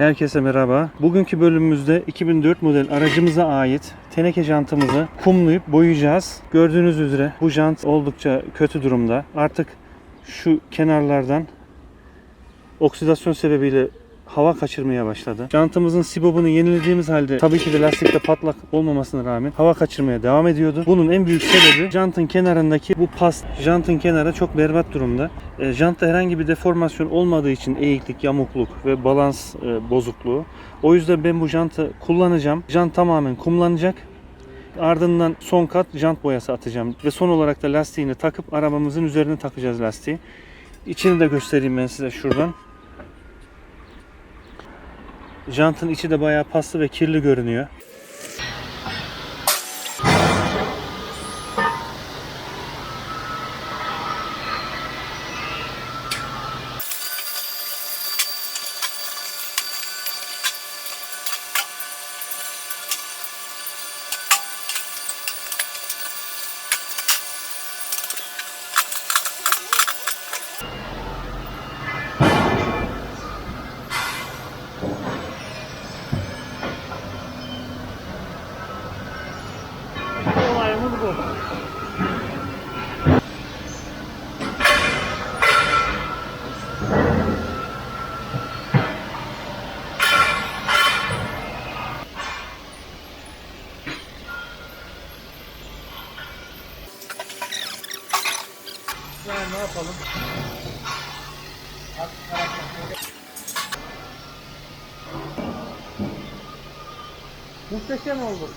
Herkese merhaba. Bugünkü bölümümüzde 2004 model aracımıza ait teneke jantımızı kumlayıp boyayacağız. Gördüğünüz üzere bu jant oldukça kötü durumda. Artık şu kenarlardan oksidasyon sebebiyle hava kaçırmaya başladı. Jantımızın sibobunu yenilediğimiz halde tabii ki de lastikte patlak olmamasına rağmen hava kaçırmaya devam ediyordu. Bunun en büyük sebebi jantın kenarındaki bu pas. Jantın kenarı çok berbat durumda. E, jantta herhangi bir deformasyon olmadığı için eğiklik, yamukluk ve balans e, bozukluğu. O yüzden ben bu jantı kullanacağım. Jant tamamen kumlanacak. Ardından son kat jant boyası atacağım. Ve son olarak da lastiğini takıp arabamızın üzerine takacağız lastiği. İçini de göstereyim ben size şuradan. Jantın içi de bayağı paslı ve kirli görünüyor. Bu. Yani ne yapalım? Muhteşem oldu.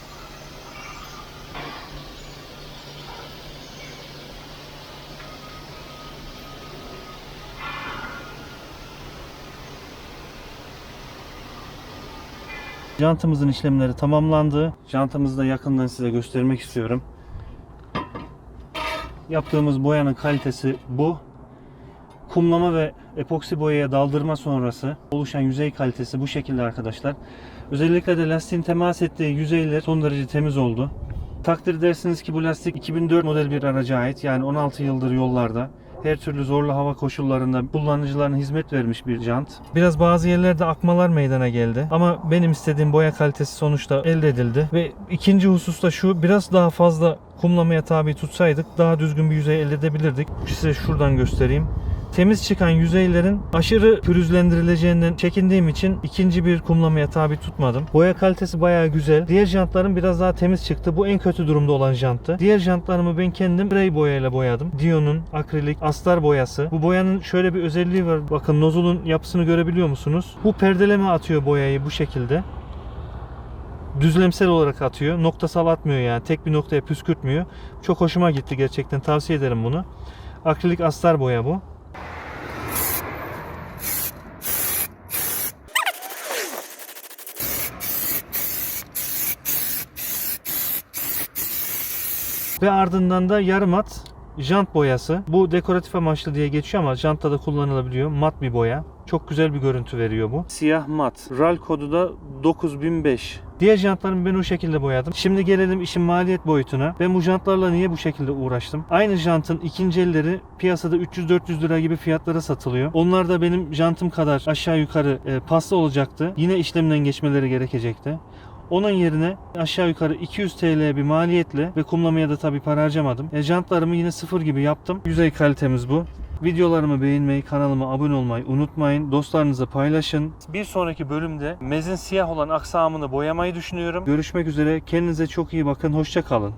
Jantımızın işlemleri tamamlandı. Jantımızı da yakından size göstermek istiyorum. Yaptığımız boyanın kalitesi bu. Kumlama ve epoksi boyaya daldırma sonrası oluşan yüzey kalitesi bu şekilde arkadaşlar. Özellikle de lastiğin temas ettiği yüzeyler son derece temiz oldu. Takdir edersiniz ki bu lastik 2004 model bir araca ait. Yani 16 yıldır yollarda. Her türlü zorlu hava koşullarında kullanıcılarına hizmet vermiş bir jant. Biraz bazı yerlerde akmalar meydana geldi. Ama benim istediğim boya kalitesi sonuçta elde edildi. Ve ikinci hususta şu biraz daha fazla kumlamaya tabi tutsaydık daha düzgün bir yüzey elde edebilirdik. Size şuradan göstereyim temiz çıkan yüzeylerin aşırı pürüzlendirileceğinden çekindiğim için ikinci bir kumlamaya tabi tutmadım. Boya kalitesi bayağı güzel. Diğer jantlarım biraz daha temiz çıktı. Bu en kötü durumda olan janttı. Diğer jantlarımı ben kendim sprey boyayla boyadım. Dion'un akrilik astar boyası. Bu boyanın şöyle bir özelliği var. Bakın nozulun yapısını görebiliyor musunuz? Bu perdeleme atıyor boyayı bu şekilde düzlemsel olarak atıyor. Noktasal atmıyor yani. Tek bir noktaya püskürtmüyor. Çok hoşuma gitti gerçekten. Tavsiye ederim bunu. Akrilik astar boya bu. Ve ardından da yarım at jant boyası. Bu dekoratif amaçlı diye geçiyor ama jantta da kullanılabiliyor. Mat bir boya. Çok güzel bir görüntü veriyor bu. Siyah mat. RAL kodu da 9005. Diğer jantlarımı ben o şekilde boyadım. Şimdi gelelim işin maliyet boyutuna. Ben bu jantlarla niye bu şekilde uğraştım? Aynı jantın ikinci elleri piyasada 300-400 lira gibi fiyatlara satılıyor. Onlar da benim jantım kadar aşağı yukarı e, paslı olacaktı. Yine işlemden geçmeleri gerekecekti. Onun yerine aşağı yukarı 200 TL bir maliyetle ve kumlamaya da tabii para harcamadım. E, jantlarımı yine sıfır gibi yaptım. Yüzey kalitemiz bu. Videolarımı beğenmeyi, kanalıma abone olmayı unutmayın. Dostlarınızla paylaşın. Bir sonraki bölümde mezin siyah olan aksamını boyamayı düşünüyorum. Görüşmek üzere. Kendinize çok iyi bakın. Hoşça kalın.